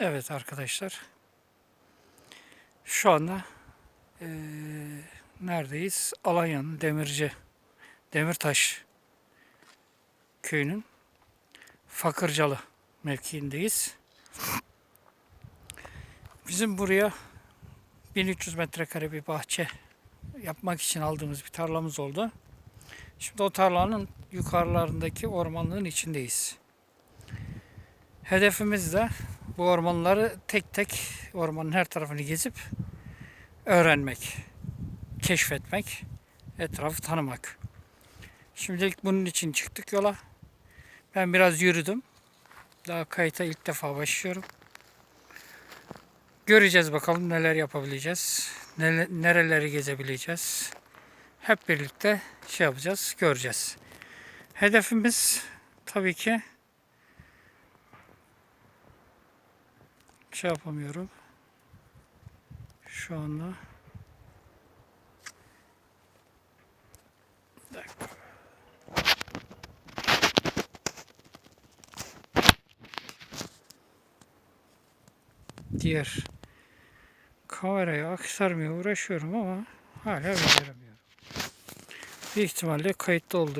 Evet arkadaşlar. Şu anda eee, neredeyiz? Alanya'nın Demirci, Demirtaş köyünün Fakırcalı mevkiindeyiz. Bizim buraya 1300 metrekare bir bahçe yapmak için aldığımız bir tarlamız oldu. Şimdi o tarlanın yukarılarındaki ormanlığın içindeyiz. Hedefimiz de bu ormanları tek tek ormanın her tarafını gezip öğrenmek, keşfetmek, etrafı tanımak. Şimdilik bunun için çıktık yola. Ben biraz yürüdüm. Daha kayıta ilk defa başlıyorum. Göreceğiz bakalım neler yapabileceğiz. Nereleri gezebileceğiz. Hep birlikte şey yapacağız, göreceğiz. Hedefimiz tabii ki şey yapamıyorum. Şu anda. Diğer kamerayı aktarmaya uğraşıyorum ama hala beceremiyorum. Bir ihtimalle kayıtlı oldu.